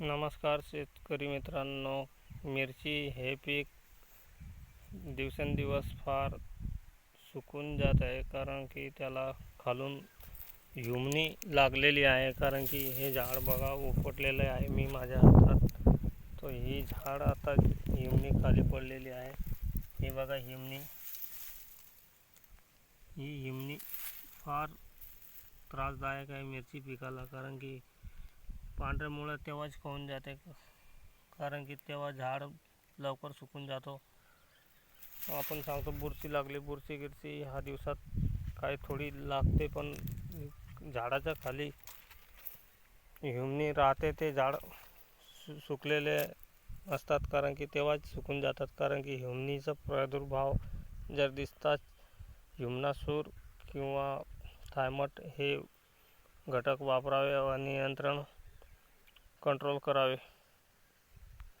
नमस्कार शेतकरी मित्रांनो, मिरची हे पीक दिवसेंदिवस फार सुकून जात आहे कारण की त्याला खालून ह्युमनी लागलेली आहे कारण की हे झाड बघा उपटलेलं आहे मी माझ्या हातात. तो ही झाड आता हिमनी खाली पडलेली आहे. हे बघा हिमनी ही हिमनी फार त्रासदायक आहे मिरची पिकाला कारण की पांढऱ्या मुळं तेव्हाच खाऊन जाते. कारण की तेव्हा झाड लवकर सुकून जातो. आपण सांगतो, बुरशी लागली, बुरशी गिरशी, ह्या दिवसात काय थोडी लागते, पण झाडाच्या खाली ह्युमनी राहते, ते झाड सु, सुकलेले असतात, कारण की तेव्हाच सुकून जातात. कारण की ह्युमनीचा प्रादुर्भाव जर दिसतात ह्युमनासूर किंवा थायमट हे घटक वापरावे व नियंत्रण कंट्रोल करावे।